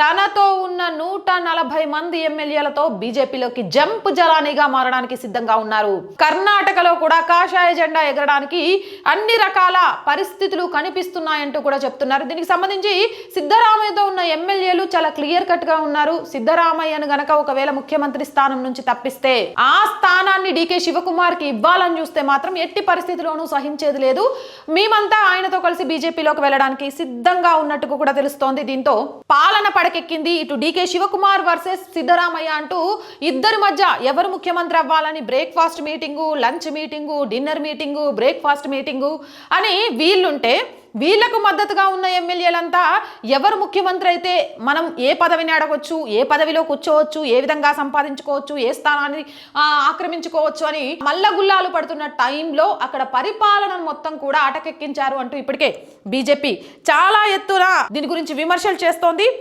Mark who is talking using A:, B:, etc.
A: తనతో ఉన్న నూట నలభై మంది ఎమ్మెల్యేలతో బీజేపీలోకి జంప్ జలానిగా మారడానికి సిద్ధంగా ఉన్నారు. కర్ణాటకలో కూడా కాషాయ జెండా ఎగరడానికి అన్ని రకాల పరిస్థితులు కనిపిస్తున్నాయంటూ కూడా చెప్తున్నారు. దీనికి సంబంధించి సిద్ధరామయ్యతో ఉన్న ఎమ్మెల్యేలు చాలా క్లియర్ కట్గా ఉన్నారు. సిద్ధరామయ్యను గనక ఒకవేళ ముఖ్యమంత్రి స్థానం నుంచి తప్పిస్తే ఆ స్థానాన్ని డీకే శివకుమార్కి ఇవ్వాలని చూస్తే మాత్రం ఎట్టి పరిస్థితిలోనూ సహించేది లేదు. మేమంతా ఆయనతో కలిసి బీజేపీలోకి వెళ్ళడానికి సిద్ధంగా ఉన్నట్టుగా కూడా తెలుస్తోంది. దీంతో పాలన పడకెక్కింది ఇటు డీకే శివకుమార్ వర్సెస్ సిద్ధరామయ్య అంటూ ఇద్దరి మధ్య ఎవరు ముఖ్యమంత్రి అవ్వాలని breakfast meeting lunch meeting dinner meeting breakfast meeting అని వీళ్ళుంటే వీళ్ళకు మద్దతుగా ఉన్న ఎమ్మెల్యేలంతా ఎవరు ముఖ్యమంత్రి అయితే మనం ఏ పదవిని అడగొచ్చు ఏ పదవిలో కూర్చోవచ్చు ఏ విధంగా సంపాదించుకోవచ్చు ఏ స్థానాన్ని ఆక్రమించుకోవచ్చు అని మల్లగుల్లాలు పడుతున్న టైంలో అక్కడ పరిపాలన మొత్తం కూడా అటకెక్కించారు అంటూ ఇప్పటికే బీజేపీ చాలా ఎత్తున దీని గురించి విమర్శలు చేస్తోంది.